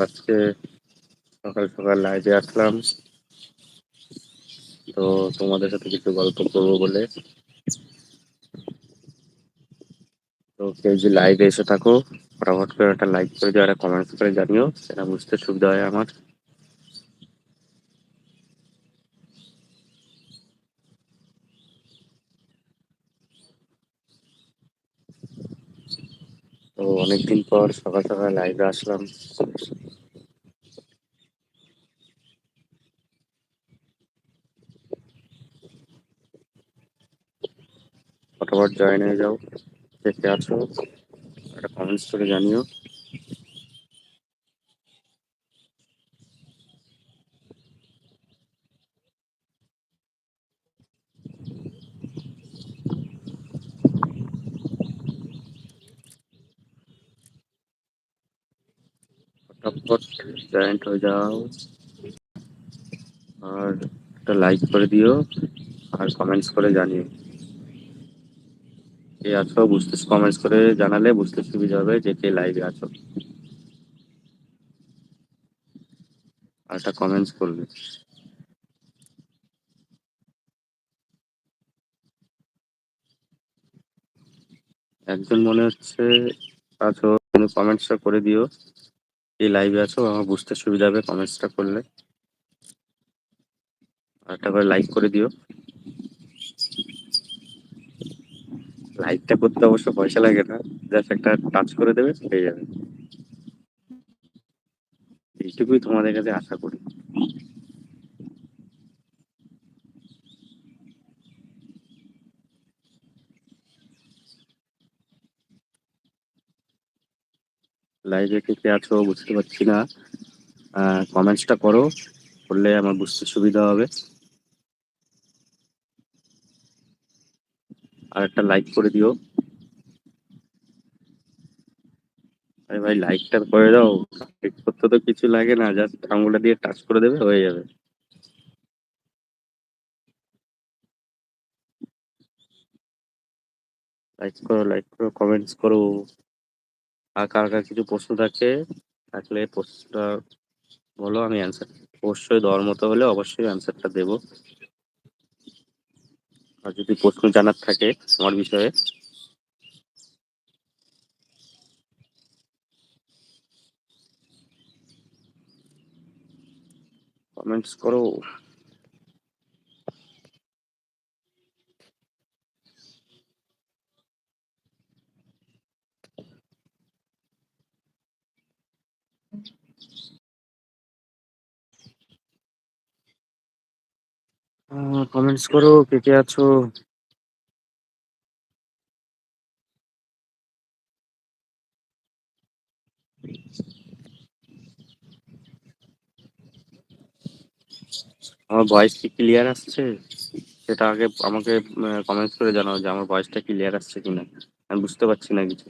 আজকে সকাল সকাল লাইভে আসলাম। তো তোমাদের সাথে কিছু গল্প করব বলে। তো কেউ যদি লাইভে এসে থাকো, ফটাফট করে একটা লাইক করে দিও একটা কমেন্টস করে জানিও, সেটা বুঝতে সুবিধা হয় আমার। তো অনেকদিন পর সকাল সকাল লাইভে আসলাম। ফটাফট জয়েন হয়ে যাও। দেখতে আছো একটা কমেন্টস করে জানিও। জয়েন্ট হয়ে যাও। আর একটা লাইক করে দিও, আর কমেন্টস করে জানিও। কে আছো বুঝতে কমেন্টস করে জানালে বুঝতে সুবিধা হবে যে কে লাইভে আছো। আর একটা কমেন্টস করবে। একজন মনে হচ্ছে, আছো, তুমি কমেন্টসটা করে দিও, কে লাইভে আছো, আমার বুঝতে সুবিধা হবে কমেন্টসটা করলে। আর একটা করে লাইক করে দিও। লাইকটা করতে অবশ্য পয়সা লাগে না। জাস্ট একটা টাচ করে দেবে হয়ে যাবে। এইটুকুই তোমাদের কাছে আশা করি। লাইভে কে আছো বুঝতে পারছি না। কমেন্টসটা করো, করলে আমার বুঝতে সুবিধা হবে। আর একটা লাইক করে দিও। আরে ভাই লাইকটা করে দাও। করতে তো কিছু লাগে না জাস্ট আঙুলটা দিয়ে টাচ করে দেবে, হয়ে যাবে। লাইক করো লাইক করো কমেন্টস করো। আর কার কার কিছু প্রশ্ন থাকে, থাকলে প্রশ্নটা বলো, আমি অ্যান্সার অবশ্যই দেওয়ার মতো হলে অবশ্যই অ্যান্সারটা দেবো। আর যদি প্রশ্ন জানার থাকে আমার বিষয়ে। কমেন্টস করো। কমেন্টস করো, কে কে আছো? আমার ভয়েস কি ক্লিয়ার আসছে? সেটা আগে আমাকে কমেন্টস করে জানাও যে আমার ভয়েসটা ক্লিয়ার আসছে কিনা। আমি বুঝতে পারছি না কিছু।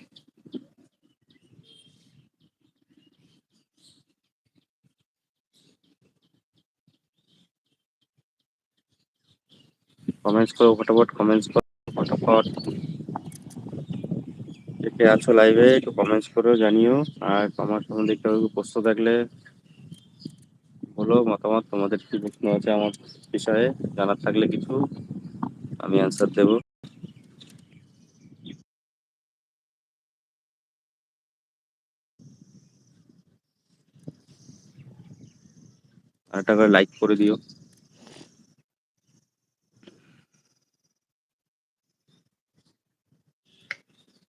কমেন্টস করো, ফটাফট কমেন্টস করো, ফটাফট। কে আছো লাইভে একটু কমেন্টস করো, জানিও। আর আমার সম্বন্ধে কেউ প্রশ্ন থাকলে বলো, মতামত তোমাদের কি প্রশ্ন আছে আমার বিষয়ে, জানার থাকলে কিছু আমি অ্যান্সার দেবো। একটা করে লাইক করে দিও।